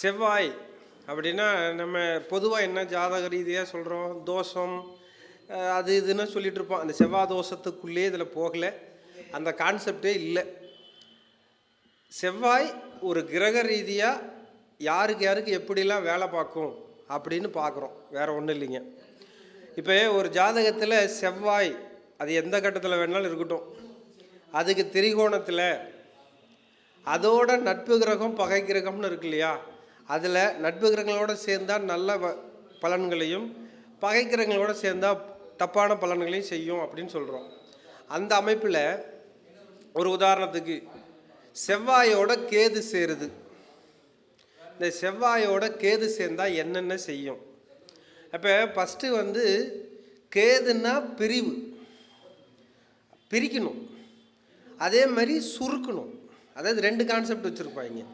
செவ்வாய் அப்படின்னா நம்ம பொதுவாக என்ன ஜாதக ரீதியாக சொல்கிறோம் தோஷம் அது இதுன்னு சொல்லிட்டு இருப்போம். அந்த செவ்வாய் தோஷத்துக்குள்ளே இதில் போகலை. அந்த கான்செப்டே இல்லை. செவ்வாய் ஒரு கிரக ரீதியாக யாருக்கு யாருக்கு எப்படிலாம் வேலை பார்க்கும் அப்படின்னு பார்க்குறோம். வேற ஒன்றும் இல்லைங்க. இப்போ ஒரு ஜாதகத்தில் செவ்வாய் அது எந்த கட்டத்தில் வேணாலும் இருக்கட்டும். அதுக்கு திரிகோணத்தில் அதோட நட்பு கிரகம் பகை கிரகம்னு இருக்கு இல்லையா? அதில் நட்பு கிரகங்களோட சேர்ந்தால் நல்ல வ- பலன்களையும் பகை கிரகங்களோடு சேர்ந்தால் தப்பான பலன்களையும் செய்யும் அப்படின்னு சொல்கிறோம் அந்த அமைப்பில் ஒரு உதாரணத்துக்கு செவ்வாயோட கேது சேருது. இந்த செவ்வாயோட கேது சேர்ந்தால் என்னென்ன செய்யும்? அப்போ ஃபஸ்ட்டு வந்து கேதுன்னா பிரிவு. பிரிக்கணும். அதே மாதிரி சுருக்கணும். அதாவது ரெண்டு கான்செப்ட் வச்சுருப்பாங்க.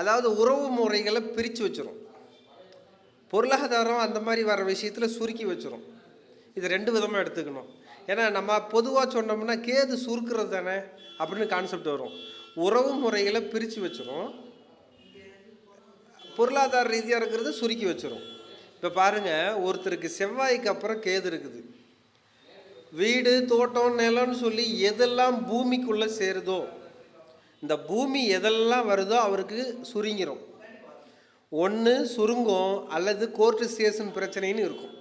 அதாவது உறவு முறைகளை பிரித்து வச்சிரும். பொருளாதாரம் அந்த மாதிரி வர விஷயத்தில் சுருக்கி வச்சிரும். இது ரெண்டு விதமாக எடுத்துக்கணும். ஏன்னா நம்ம பொதுவாக சொன்னோம்னா கேது சுருக்கிறது தானே அப்படின்னு கான்செப்ட் வரும். உறவு முறைகளை பிரித்து வச்சிரும். பொருளாதார ரீதியாக இருக்கிறது சுருக்கி வச்சிரும். இப்போ பாருங்கள் ஒருத்தருக்கு செவ்வாய்க்கு அப்புறம் கேது இருக்குது. வீடு தோட்டம் நிலம்னு சொல்லி எதெல்லாம் பூமிக்குள்ளே சேருதோ இந்த பூமி எதெல்லாம் வருதோ அவருக்கு சுருங்கிரும். ஒன்று சுருங்கும் அல்லது கோர்ட்டு ஸ்டேஷன் பிரச்சனைன்னு இருக்கும்.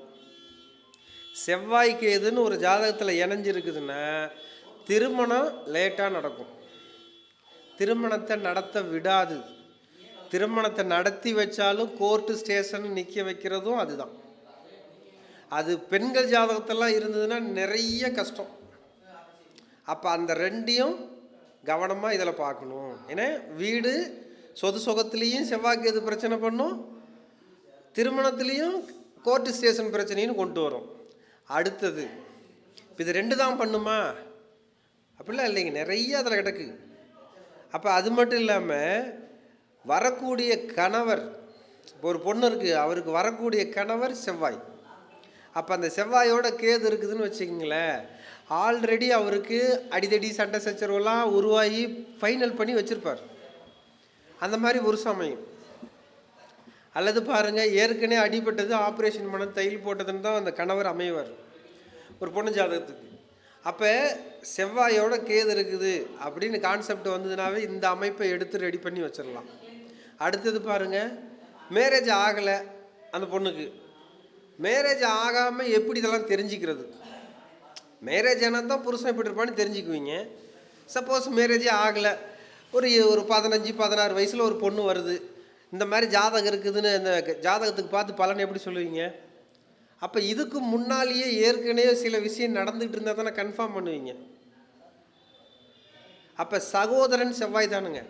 செவ்வாய் கேதுன்னு ஒரு ஜாதகத்தில் இணைஞ்சிருக்குதுன்னா திருமணம் லேட்டாக நடக்கும். திருமணத்தை நடத்த விடாது. திருமணத்தை நடத்தி வச்சாலும் கோர்ட்டு ஸ்டேஷன் நிற்க வைக்கிறதும் அதுதான். அது பெண்கள் ஜாதகத்தெல்லாம் இருந்ததுன்னா நிறைய கஷ்டம். அப்போ அந்த ரெண்டையும் கவனமாக இதில் பார்க்கணும். ஏன்னா வீடு சொது சுகத்துலேயும் செவ்வாய்க்கு எது பிரச்சனை பண்ணும்? திருமணத்துலேயும் கோர்ட்டு ஸ்டேஷன் பிரச்சனைன்னு கொண்டு வரும். அடுத்தது இப்போ இது ரெண்டு தான் பண்ணுமா? அப்படிலாம் இல்லைங்க. நிறைய அதில் கிடக்கு. அப்போ அது மட்டும் இல்லாமல் வரக்கூடிய கணவர் இப்போ ஒரு பொண்ணு இருக்குது அவருக்கு வரக்கூடிய கணவர் செவ்வாய். அப்போ அந்த செவ்வாயோட கேது இருக்குதுன்னு வச்சுக்கோங்களேன் ஆல்ரெடி அவருக்கு அடிதடி சண்டை சச்சரவுலாம் உருவாகி ஃபைனல் பண்ணி வச்சுருப்பார். அந்த மாதிரி ஒரு சமயம். அல்லது பாருங்கள் ஏற்கனவே அடிபட்டது ஆப்ரேஷன் பண்ண தையல் போட்டதுன்னு தான் அந்த கணவர் அமைவார். ஒரு பொண்ணு ஜாதகத்துக்கு. அப்போ செவ்வாயோட கேது இருக்குது அப்படின்னு கான்செப்ட் வந்ததுனாவே இந்த அமைப்பை எடுத்து ரெடி பண்ணி வச்சிடலாம் அடுத்தது பாருங்கள் மேரேஜ் ஆகலை அந்த பொண்ணுக்கு. மேரேஜ் ஆகாமல் எப்படி இதெல்லாம் தெரிஞ்சுக்கிறது? மேரேஜ் ஆனால் தான் புருஷன் எப்படி இருப்பான்னு தெரிஞ்சுக்குவீங்க. சப்போஸ் மேரேஜே ஆகலை. ஒரு ஒரு பதினஞ்சு பதினாறு வயசில் ஒரு பொண்ணு வருது. இந்த மாதிரி ஜாதகம் இருக்குதுன்னு இந்த ஜாதகத்துக்கு பார்த்து பலன் எப்படி சொல்லுவீங்க? அப்போ இதுக்கு முன்னாலேயே ஏற்கனவே சில விஷயம் நடந்துகிட்டு இருந்தால் தானே கன்ஃபார்ம் பண்ணுவீங்க. அப்போ சகோதரன் செவ்வாய் தானுங்க.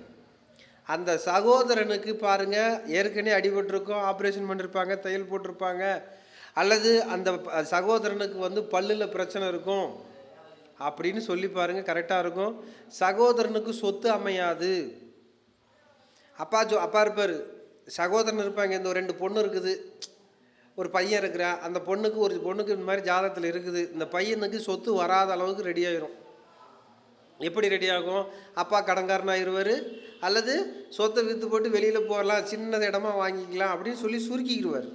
அந்த சகோதரனுக்கு பாருங்கள் ஏற்கனவே அடிபட்டிருக்கோம் ஆப்ரேஷன் பண்ணியிருப்பாங்க தையல் போட்டிருப்பாங்க. அல்லது அந்த சகோதரனுக்கு வந்து பல்லில் பிரச்சனை இருக்கும் அப்படின்னு சொல்லி பாருங்க கரெக்டாக இருக்கும். சகோதரனுக்கு சொத்து அமையாது. அப்பா ஜோ அப்பா இருப்பார். சகோதரன் இருப்பாங்க இந்த ஒரு ரெண்டு பொண்ணு இருக்குது. ஒரு பையன் இருக்கிறான் அந்த பொண்ணுக்கு ஒரு பொண்ணுக்கு இந்த மாதிரி ஜாதகத்தில் இருக்குது. இந்த பையனுக்கு சொத்து வராத அளவுக்கு ரெடி ஆயிரும். எப்படி ரெடி ஆகும்? அப்பா கடன்காரன் அல்லது சொத்தை விற்று போட்டு வெளியில் போகலாம் சின்னது இடமா வாங்கிக்கலாம் அப்படின்னு சொல்லி சுருக்கிக்கிடுவார்.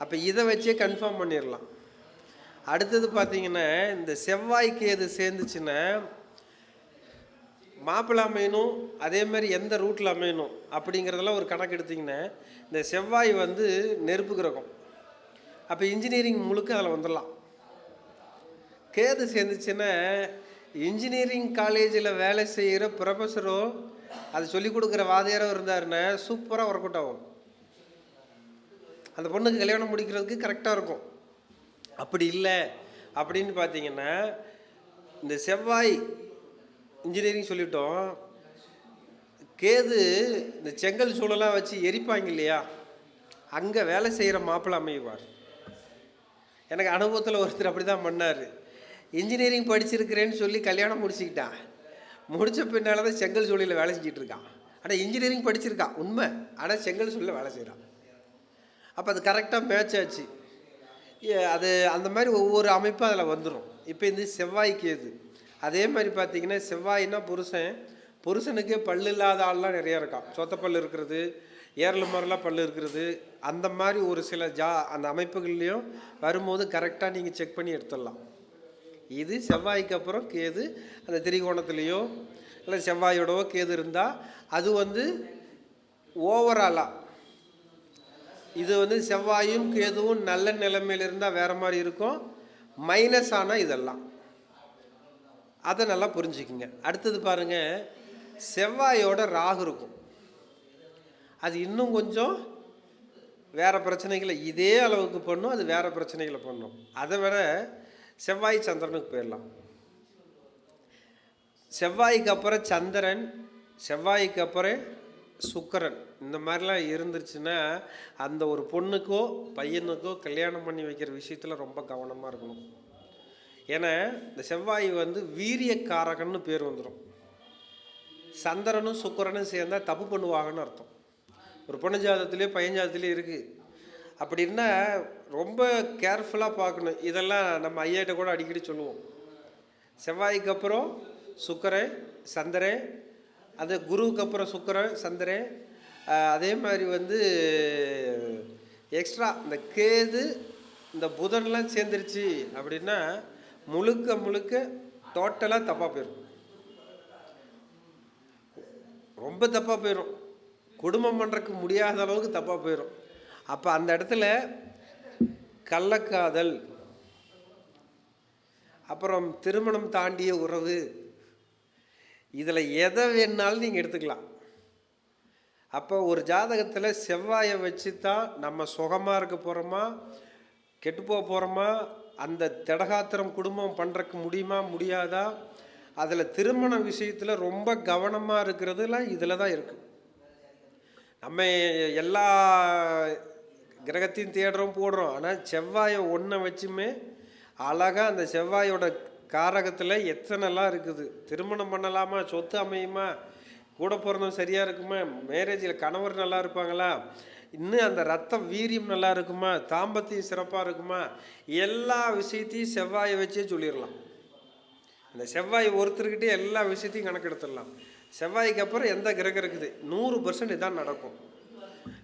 அப்போ இதை வச்சே கன்ஃபார்ம் பண்ணிடலாம் அடுத்தது பார்த்தீங்கன்னா இந்த செவ்வாய்க்கு எது சேர்ந்துச்சுன்னா மாப்பிள்ளை அமையணும் அதே மாதிரி எந்த ரூட்டில் அமையணும் அப்படிங்கிறதெல்லாம் ஒரு கணக்கு எடுத்திங்கன்னா இந்த செவ்வாய் வந்து நெருப்பு கிரகம். அப்போ இன்ஜினியரிங் முழுக்க அதில் வந்துடலாம் கேது சேர்ந்துச்சுன்னா இன்ஜினியரிங் காலேஜில் வேலை செய்கிற ப்ரொஃபஸரோ அது சொல்லிக் கொடுக்குற வாதியாரோ இருந்தாருன்னா சூப்பராக ஒர்க் அவுட் ஆகும். அந்த பொண்ணுக்கு கல்யாணம் முடிக்கிறதுக்கு கரெக்டாக இருக்கும். அப்படி இல்லை அப்படின்னு பார்த்தீங்கன்னா இந்த செவ்வாய் இன்ஜினியரிங் சொல்லிட்டோம். கேது இந்த செங்கல் சூழலாக வச்சு எரிப்பாங்க இல்லையா? அங்கே வேலை செய்கிற மாப்பிள்ளை அமைவார். எனக்கு அனுபவத்தில் ஒருத்தர் அப்படி தான் பண்ணார். இன்ஜினியரிங் படிச்சிருக்கிறேன்னு சொல்லி கல்யாணம் முடிச்சுக்கிட்டான். முடித்த பின்னால் தான் செங்கல் சூழலில் வேலை செஞ்சிட்ருக்கான் இருக்கான். ஆனால் இன்ஜினியரிங் படிச்சிருக்கான். உண்மை. ஆனால் செங்கல் சூழலில் வேலை செய்கிறான் அப்போ அது கரெக்டாக மேட்ச் ஆச்சு ஏ, அது அந்த மாதிரி ஒவ்வொரு அமைப்பும் அதில் வந்துடும் இப்போ இந்த செவ்வாய்க்கு எது? அதே மாதிரி பார்த்தீங்கன்னா செவ்வாய்னா புருஷன். புருஷனுக்கே பல்லு இல்லாத ஆள்லாம் நிறையா இருக்கான். சொத்தப்பல் பல்லு இருக்கிறது ஏரல் மரலாம் பல் இருக்கிறது. அந்த மாதிரி ஒரு சில ஜா அந்த அமைப்புகள்லேயும் வரும்போது கரெக்டாக நீங்கள் செக் பண்ணி எடுத்துடலாம். இது செவ்வாய்க்கு அப்புறம் கேது அந்த திரிகோணத்துலேயோ இல்லை செவ்வாயோடவோ கேது இருந்தால் அது வந்து ஓவராலாக இது வந்து செவ்வாயும் கேதுவும் நல்ல நிலைமையில் இருந்தால் வேறு மாதிரி இருக்கும். மைனஸ் ஆனால் இதெல்லாம். அதை நல்லா புரிஞ்சுக்குங்க. அடுத்தது பாருங்கள் செவ்வாயோட ராகு இருக்கும். அது இன்னும் கொஞ்சம் வேறு பிரச்சனைகளை இதே அளவுக்கு பண்ணும் அது வேறு பிரச்சனைகளை பண்ணும். அதை விட செவ்வாய் சந்திரனுக்கு போயிடலாம். செவ்வாய்க்கு அப்புறம் சந்திரன் செவ்வாய்க்கு அப்புறம் சுக்கரன். இந்த மாதிரிலாம் இருந்துருச்சுன்னா அந்த ஒரு பொண்ணுக்கோ பையனுக்கோ கல்யாணம் பண்ணி வைக்கிற விஷயத்தில் ரொம்ப கவனமாக இருக்கணும். ஏன்னா இந்த செவ்வாய் வந்து வீரியக்காரகன்னு பேர் வந்துடும் சந்திரனும் சுக்கரனும் சேர்ந்தால் தப்பு பண்ணுவாங்கன்னு அர்த்தம். ஒரு பொண்ணு ஜாதத்துலேயே பையன் ஜாதத்துலேயே இருக்குது அப்படின்னா ரொம்ப கேர்ஃபுல்லாக பார்க்கணும். இதெல்லாம் நம்ம ஐயாட்ட கூட அடிக்கடி சொல்லுவோம். செவ்வாய்க்கு அப்புறம் சுக்கரன் சந்திரன் அது குருவுக்கு அப்புறம் சுக்கரன் சந்திரன் அதே மாதிரி வந்து எக்ஸ்ட்ரா இந்த கேது இந்த புதன்லாம் சேர்ந்துருச்சு அப்படின்னா முழுக்க முழுக்க டோட்டலாக தப்பாக போயிடும் ரொம்ப தப்பாக போயிடும் குடும்பம் பண்ணுறக்கு முடியாத அளவுக்கு தப்பாக போயிடும் அப்போ அந்த இடத்துல கள்ளக்காதல் அப்புறம் திருமணம் தாண்டிய உறவு இதில் எதை வேணாலும் நீங்கள் எடுத்துக்கலாம். அப்போ ஒரு ஜாதகத்தில் செவ்வாயை வச்சு தான் நம்ம சுகமாக இருக்க போகிறோமா கெட்டு போக போகிறோமா அந்த திடகாத்திரம் குடும்பம் பண்ணுறக்கு முடியுமா முடியாதா? அதில் திருமண விஷயத்தில் ரொம்ப கவனமாக இருக்கிறதுலாம் இதில் தான் இருக்குது நம்ம எல்லா கிரகத்தையும் தேடுறோம் போடுறோம். ஆனால் செவ்வாயை ஒன்றை வச்சுமே அழகாக அந்த செவ்வாயோட காரகத்தில் எத்தனைலாம் இருக்குது? திருமணம் பண்ணலாமா? சொத்து அமையுமா? கூட பிறந்தவன் சரியாக இருக்குமா? மேரேஜில் கணவர் நல்லா இருப்பாங்களா? இன்னும் அந்த ரத்த வீரியம் நல்லா இருக்குமா? தாம்பத்தியம் சிறப்பாக இருக்குமா? எல்லா விஷயத்தையும் செவ்வாயை வச்சே சொல்லிடலாம். அந்த செவ்வாய் ஒருத்தர்கிட்டே எல்லா விஷயத்தையும் கணக்கெடுத்துடலாம். செவ்வாய்க்கு அப்புறம் எந்த கிரகம் இருக்குது? நூறு பர்சன்ட் இதான் நடக்கும்.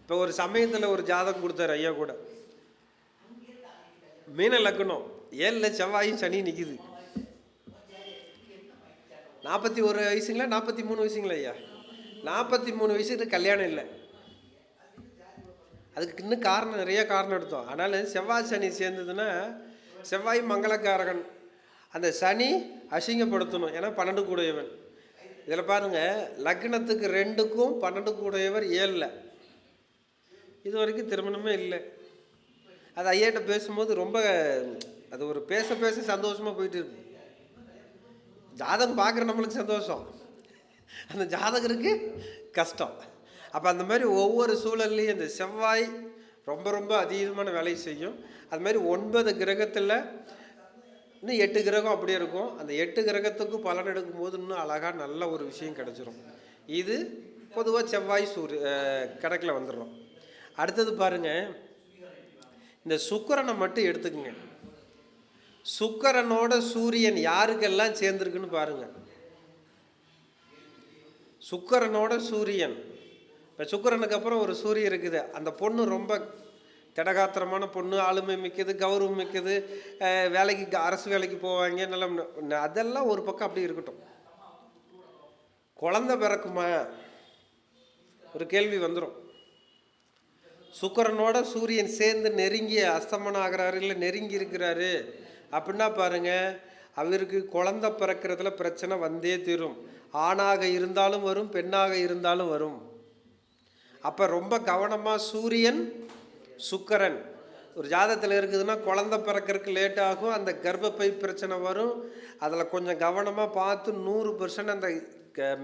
இப்போ ஒரு சமயத்தில் ஒரு ஜாதகம் கொடுத்தாரு ஐயா கூட. மீன லக்கணம் ஏழில் செவ்வாயும் சனி நிற்கிது நாற்பத்தி ஒரு வயசுங்களா நாற்பத்தி மூணு வயசுங்களா ஐயா? நாற்பத்தி மூணு வயசுக்கு கல்யாணம் இல்லை. அதுக்கு இன்னும் காரணம் நிறைய காரணம் எடுத்தோம். அதனால் செவ்வாய் சனி சேர்ந்ததுன்னா செவ்வாய் மங்களக்காரகன். அந்த சனி அசிங்கப்படுத்தணும். ஏன்னா பன்னெண்டு கூடையவன். இதில் பாருங்கள் லக்னத்துக்கு ரெண்டுக்கும் பன்னெண்டு கூடையவர் ஏழில். இது வரைக்கும் திருமணமே இல்லை. அது ஐயாட்ட பேசும்போது ரொம்ப அது ஒரு பேச பேச சந்தோஷமாக போயிட்டு இருக்கு ஜாதகம் பார்க்குற நம்மளுக்கு சந்தோஷம். அந்த ஜாதகருக்கு கஷ்டம். அப்போ அந்த மாதிரி ஒவ்வொரு சூழல்லையும் இந்த செவ்வாய் ரொம்ப ரொம்ப அதீதமான வேலையை செய்யும். அது மாதிரி ஒன்பது கிரகத்தில் இன்னும் எட்டு கிரகம் அப்படியே இருக்கும். அந்த எட்டு கிரகத்துக்கும் பலன் எடுக்கும்போது இன்னும் அழகாக நல்ல ஒரு விஷயம் கிடச்சிரும். இது பொதுவாக செவ்வாய் சூரிய கணக்கில் வந்துடும் அடுத்தது பாருங்கள் இந்த சுக்கரனை மட்டும் எடுத்துக்கங்க. சுக்கரனோட சூரியன் யாருக்கெல்லாம் சேர்ந்துருக்குன்னு பாருங்க. சுக்கரனோட சூரியன். இப்போ சுக்கரனுக்கு அப்புறம் ஒரு சூரியன் இருக்குது. அந்த பொண்ணு ரொம்ப திடகாத்திரமான பொண்ணு ஆளுமை மிக்கது கௌரவம் மிக்கது வேலைக்கு அரசு வேலைக்கு போவாங்க நல்ல அதெல்லாம் ஒரு பக்கம் அப்படி இருக்கட்டும். குழந்த பிறக்குமா? ஒரு கேள்வி வந்துடும் சுக்கரனோட சூரியன் சேர்ந்து நெருங்கி அஸ்தமனம் ஆகிறாரு இல்லை நெருங்கி இருக்கிறாரு அப்படின்னா பாருங்க அவருக்கு குழந்த பிறக்கிறதுல பிரச்சனை வந்தே தீரும். ஆணாக இருந்தாலும் வரும் பெண்ணாக இருந்தாலும் வரும். அப்போ ரொம்ப கவனமாக சூரியன் சுக்கரன். ஒரு ஜாதத்தில் இருக்குதுன்னா குழந்த பிறக்கறதுக்கு லேட் ஆகும் அந்த கர்ப்பப்பை பிரச்சனை வரும். அதில் கொஞ்சம் கவனமாக பார்த்து நூறு பர்சன்ட் அந்த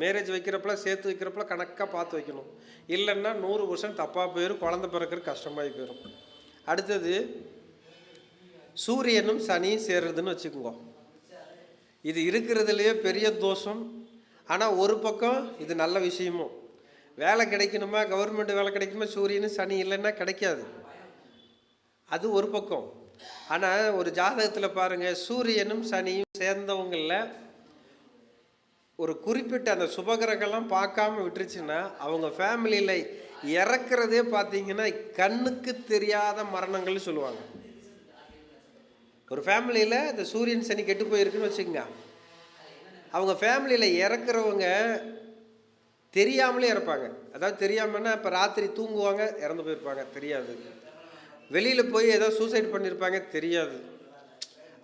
மேரேஜ் வைக்கிறப்பல சேர்த்து வைக்கிறப்பல கணக்காக பார்த்து வைக்கணும். இல்லைன்னா நூறு பர்சன்ட் தப்பாக போயிடும் குழந்த பிறக்கிறது கஷ்டமாகி போயிடும் அடுத்தது சூரியனும் சனியும் சேர்றதுன்னு வச்சுக்கோங்க. இது இருக்கிறதுலையே பெரிய தோஷம். ஆனால் ஒரு பக்கம் இது நல்ல விஷயமும் வேலை கிடைக்கணுமா? கவர்மெண்ட் வேலை கிடைக்கணுமா சூரியனும் சனி இல்லைன்னா கிடைக்காது. அது ஒரு பக்கம். ஆனால் ஒரு ஜாதகத்தில் பாருங்கள் சூரியனும் சனியும் சேர்ந்தவங்களில் ஒரு குறிப்பிட்ட அந்த சுபகிரகம்லாம் பார்க்காம விட்டுருச்சுன்னா அவங்க ஃபேமிலியில் இறக்குறதே பார்த்தீங்கன்னா கண்ணுக்கு தெரியாத மரணங்கள்னு சொல்லுவாங்க. ஒரு ஃபேமிலியில் இந்த சூரியன் சனி கெட்டு போயிருக்குன்னு வச்சுக்கோங்க. அவங்க ஃபேமிலியில் இறக்குறவங்க தெரியாமலே இறப்பாங்க. அதாவது தெரியாமன்னா இப்போ ராத்திரி தூங்குவாங்க இறந்து போயிருப்பாங்க. தெரியாது. வெளியில் போய் ஏதோ சூசைட் பண்ணியிருப்பாங்க தெரியாது.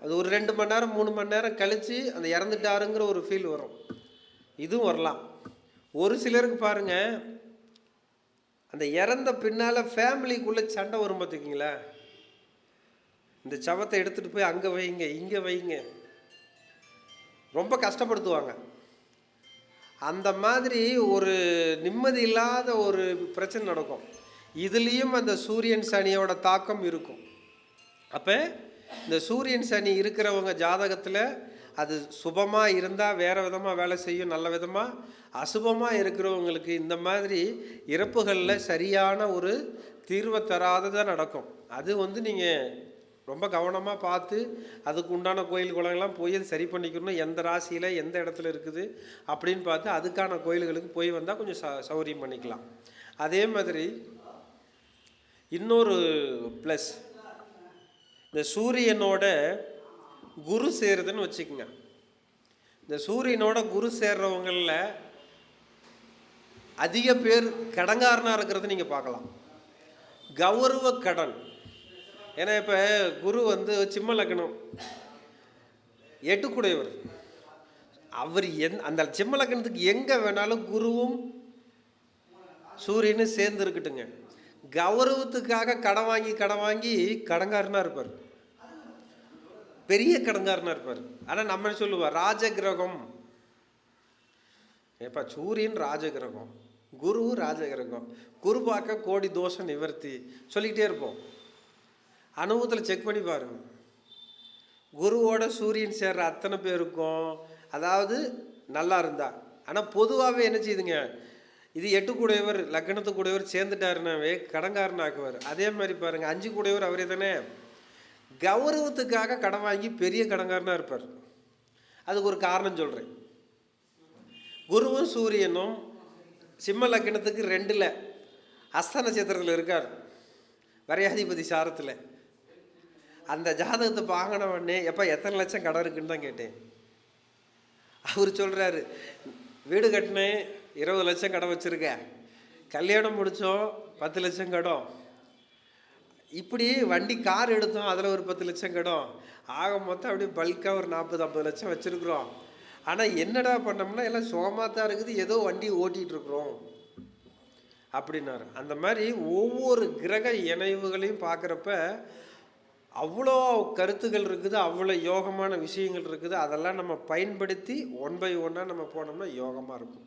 அது ஒரு ரெண்டு மணி நேரம் மூணு மணி நேரம் கழித்து அந்த இறந்துட்டாருங்கிற ஒரு ஃபீல் வரும். இதுவும் வரலாம். ஒரு சிலருக்கு பாருங்கள் அந்த இறந்த பின்னால் ஃபேமிலிக்குள்ளே சண்டை வரும் பார்த்துக்கிங்களேன் இந்த சவத்தை எடுத்துகிட்டு போய் அங்கே வைங்க இங்கே வைங்க. ரொம்ப கஷ்டப்படுத்துவாங்க. அந்த மாதிரி ஒரு நிம்மதி இல்லாத ஒரு பிரச்சனை நடக்கும். இதுலேயும் அந்த சூரியன் சனியோட தாக்கம் இருக்கும். அப்போ இந்த சூரியன் சனி இருக்கிறவங்க ஜாதகத்தில் அது சுபமாக இருந்தால் வேறு விதமாக வேலை செய்யும் நல்ல விதமாக அசுபமாக இருக்கிறவங்களுக்கு இந்த மாதிரி இறப்புகளில் சரியான ஒரு தீர்வை தராததாக நடக்கும். அது வந்து நீங்கள் ரொம்ப கவனமாக பார்த்து அதுக்கு உண்டான கோயில் குளங்கள்லாம் போய் அது சரி பண்ணிக்கணும் எந்த ராசியில் எந்த இடத்துல இருக்குது அப்படின்னு பார்த்து அதுக்கான கோயில்களுக்கு போய் வந்தால் கொஞ்சம் ச சௌரியம் பண்ணிக்கலாம். அதே மாதிரி இன்னொரு ப்ளஸ் இந்த சூரியனோட குரு சேருதுன்னு வச்சுக்கோங்க. இந்த சூரியனோட குரு சேர்றவங்களில் அதிக பேர் கடங்காரனாக இருக்கிறத நீங்கள் பார்க்கலாம். கௌரவ கடன். ஏன்னா இப்போ குரு வந்து சிம்ம லக்னம். எட்டுக்குடையவர். அவர் எந் அந்த சிம்ம லக்னத்துக்கு எங்கே வேணாலும் குருவும் சூரியனும் சேர்ந்து இருக்கட்டுங்க. கௌரவத்துக்காக கடன் வாங்கி கடன் வாங்கி கடங்காரனாக இருப்பார். பெரிய கடங்காரனாக இருப்பார். ஆனால் நம்ம என்ன சொல்லுவார் ராஜகிரகம். ஏப்பா சூரியன் ராஜகிரகம். குரு ராஜகிரகம். குரு பார்க்க கோடி தோஷம் நிவர்த்தி. சொல்லிக்கிட்டே இருப்போம். அனுபவத்தில் செக் பண்ணி பாருங்க. குருவோட சூரியன் சேர்ற அத்தனை பேருக்கும் அதாவது நல்லா இருந்தா. ஆனால் பொதுவாகவே என்ன செய்யுதுங்க? இது எட்டு கூடையவர் லக்னத்து கூடையவர் சேர்ந்துட்டாருனாவே கடங்காரன் ஆக்குவார். அதே மாதிரி பாருங்கள் அஞ்சு கூடையவர் அவரே தானே? கௌரவத்துக்காக கடன் வாங்கி பெரிய கடங்காரனாக இருப்பார். அதுக்கு ஒரு காரணம் சொல்கிறேன் குருவும் சூரியனும் சிம்ம லக்னத்துக்கு ரெண்டில் அஸ்த நட்சத்திரத்தில் இருக்கார். வரையாதிபதி சாரத்தில். அந்த ஜாதகத்தை வாங்கின உடனே எப்போ எத்தனை லட்சம் கடன் இருக்குன்னு தான் கேட்டேன். அவர் சொல்கிறாரு வீடு கட்டினேன் இருபது லட்சம் கடன் வச்சுருக்கேன் கல்யாணம் முடித்தோம் பத்து லட்சம் கடன். இப்படி வண்டி கார் எடுத்தோம் அதில் ஒரு பத்து லட்சம் கடன். ஆக மொத்தம் அப்படியே பல்காக ஒரு நாற்பது ஐம்பது லட்சம் வச்சுருக்குறோம். ஆனால் என்னடா பண்ணோம்னா எல்லாம் சுகமாக தான் இருக்குது ஏதோ வண்டி ஓட்டிகிட்ருக்குறோம் அப்படின்னாரு. அந்த மாதிரி ஒவ்வொரு கிரக இணைவுகளையும் பார்க்குறப்ப அவ்வளோ கருத்துகள் இருக்குது அவ்வளோ யோகமான விஷயங்கள் இருக்குது. அதெல்லாம் நம்ம பயன்படுத்தி ஒன் பை ஒன்னாக நம்ம போனோம்னா யோகமாக இருக்கும்.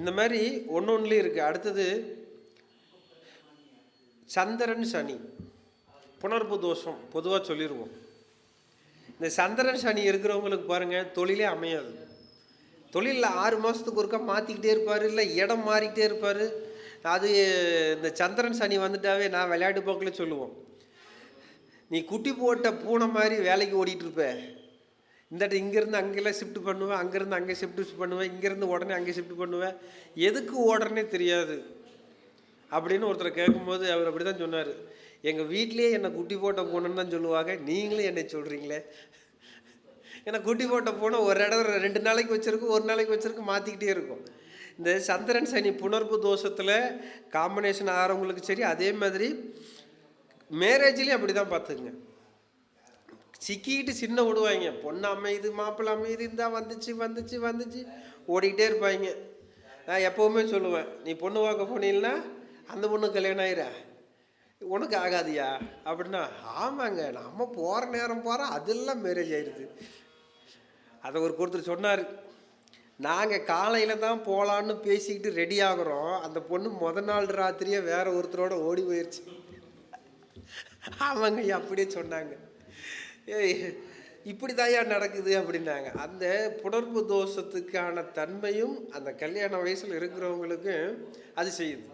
இந்த மாதிரி ஒன்று ஒன்றுலேயும் இருக்குது அடுத்தது சந்திரன் சனி. புணர்வு தோஷம் பொதுவாக சொல்லிடுவோம் இந்த சந்திரன் சனி இருக்கிறவங்களுக்கு பாருங்கள் தொழிலே அமையாது. தொழிலில் ஆறு மாதத்துக்கு ஒருக்கா மாற்றிக்கிட்டே இருப்பார் இல்லை இடம் மாறிக்கிட்டே இருப்பார். அது இந்த சந்திரன் சனி வந்துட்டாவே நான் விளையாட்டு போக்கில் சொல்லுவோம். நீ குட்டி போட்ட பூனை மாதிரி வேலைக்கு ஓடிட்டு இருப்ப இந்த இங்கேருந்து அங்கெல்லாம் ஷிஃப்ட் பண்ணுவேன் அங்கேருந்து அங்கே ஷிஃப்ட் பண்ணுவேன் இங்கேருந்து உடனே அங்கே ஷிஃப்ட் பண்ணுவேன் எதுக்கு ஓடுறனே தெரியாது. அப்படின்னு ஒருத்தர் கேட்கும்போது அவர் அப்படி தான் சொன்னார். எங்கள் வீட்லேயே என்னை குட்டி போட்ட பூனைன்னு தான் சொல்லுவாங்க. நீங்களும் என்னை சொல்கிறீங்களே ஏன்னா குட்டி போட்ட பூனை ஒரு இடம் ரெண்டு நாளைக்கு வச்சுருக்கும் ஒரு நாளைக்கு வச்சுருக்கும் மாற்றிக்கிட்டே இருக்கும். இந்த சந்திரன் சனி புணர்வு தோஷத்தில் காம்பினேஷன் ஆகிறவங்களுக்கு சரி அதே மாதிரி மேரேஜ்லேயும் அப்படி தான் பார்த்துக்குங்க. சிக்கிக்கிட்டு சின்ன விடுவாங்க பொண்ணு அமையுது மாப்பிள்ளை அமையுது இருந்தால் வந்துச்சு வந்துச்சு வந்துச்சு. ஓடிக்கிட்டே இருப்பாங்க நான் எப்போவுமே சொல்லுவேன் நீ பொண்ணு பார்க்க போனீங்கன்னா அந்த பொண்ணு கல்யாணம் ஆயிரா? உனக்கு ஆகாதியா? அப்படின்னா ஆமாங்க நம்ம போகிற நேரம் போகிறோம் அதெல்லாம் மேரேஜ் ஆயிடுது அதை ஒரு ஒருத்தர் சொன்னார். நாங்கள் காலையில் தான் போகலான்னு பேசிக்கிட்டு ரெடி ஆகுறோம். அந்த பொண்ணு முத நாள் ராத்திரியே வேறு ஒருத்தரோட ஓடி போயிடுச்சு அவங்க அப்படியே சொன்னாங்க. ஏய் இப்படி தாயா நடக்குது அப்படின்னாங்க. அந்த புணர்வு தோஷத்துக்கான தன்மையும் அந்த கல்யாண வயசில் இருக்கிறவங்களுக்கும் அது செய்யுது.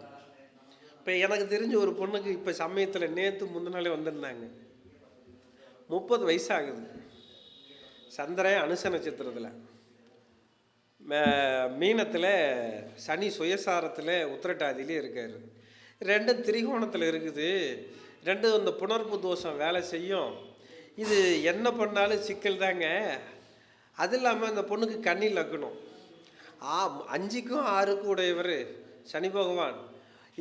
இப்போ எனக்கு தெரிஞ்ச ஒரு பொண்ணுக்கு இப்போ சமயத்தில் நேற்று முந்தினாலே வந்திருந்தாங்க. முப்பது வயசாகுது. சந்திரன் அனுச நட்சத்திரத்தில். மீனத்தில் சனி சுயசாரத்தில் உத்திரட்டாதியிலே இருக்கார். ரெண்டும் திரிகோணத்தில் இருக்குது. ரெண்டும் இந்த புணர்ப்பு தோஷம் வேலை செய்யும். இது என்ன பண்ணாலும் சிக்கல் தாங்க. அது இல்லாமல் இந்த பொண்ணுக்கு கண்ணில் லக்கணும் ஆ அஞ்சுக்கும் ஆறுக்கும் உடையவர் சனி பகவான்.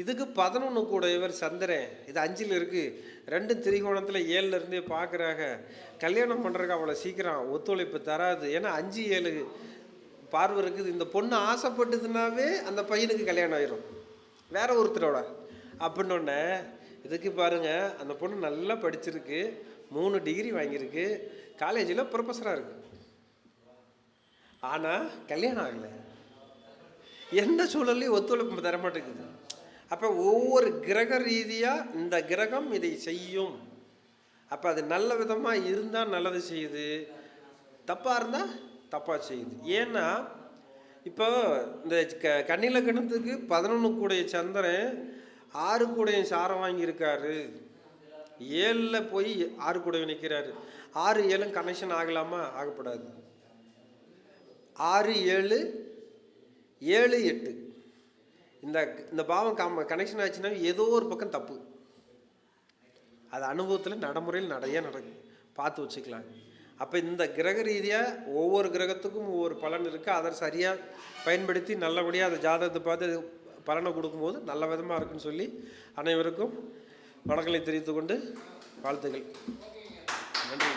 இதுக்கு பதினொன்று உடையவர் சந்திரன். இது அஞ்சில் இருக்குது ரெண்டு திரிகோணத்தில் ஏழுல இருந்தே பார்க்குறாங்க கல்யாணம் பண்ணுறதுக்கு அவ்வளோ சீக்கிரம் ஒத்துழைப்பு தராது. ஏன்னா அஞ்சு ஏழு பார்வை இருக்குது. இந்த பொண்ணு ஆசைப்பட்டதுனாவே அந்த பையனுக்கு கல்யாணம் ஆயிரும். வேற ஒருத்தரோட. அப்படின்னொன்னே இதுக்கு பாருங்கள் அந்த பொண்ணு நல்லா படிச்சிருக்கு. மூணு டிகிரி வாங்கியிருக்கு. காலேஜில் ப்ரொஃபஸராக இருக்கு. ஆனால் கல்யாணம் ஆகலை. எந்த சூழல்லையும் ஒத்துழைப்பு தர மாட்டேங்குது. அப்போ ஒவ்வொரு கிரக ரீதியாக இந்த கிரகம் இதை செய்யும். அப்போ அது நல்ல விதமாக இருந்தால் நல்லது செய்யுது. தப்பாக இருந்தால் தப்பாக செய்யுது. ஏன்னா இப்போ இந்த க கண்ணிலக்கணத்துக்கு பதினொன்று கூடிய சந்திரன் ஆறு கூடையும் சாரம் வாங்கியிருக்காரு. ஏழில் போய் ஆறு கூடையும் நிற்கிறாரு ஆறு ஏழும் கனெக்ஷன் ஆகலாமா? ஆகப்படாது. ஆறு ஏழு ஏழு எட்டு. இந்த இந்த பாவம் காம கனெக்ஷன் ஆச்சுன்னா ஏதோ ஒரு பக்கம் தப்பு. அது அனுபவத்தில் நடைமுறையில் நிறைய நடக்கும் பார்த்து வச்சுக்கலாம். அப்போ இந்த கிரக ரீதியாக ஒவ்வொரு கிரகத்துக்கும் ஒவ்வொரு பலன் இருக்குது அதை சரியாக பயன்படுத்தி நல்லபடியாக அதை ஜாதகத்தை பார்த்து பலனை கொடுக்கும்போது நல்ல விதமாக இருக்குன்னு சொல்லி அனைவருக்கும் வணக்கங்களை தெரிவித்துக்கொண்டு வாழ்த்துக்கள்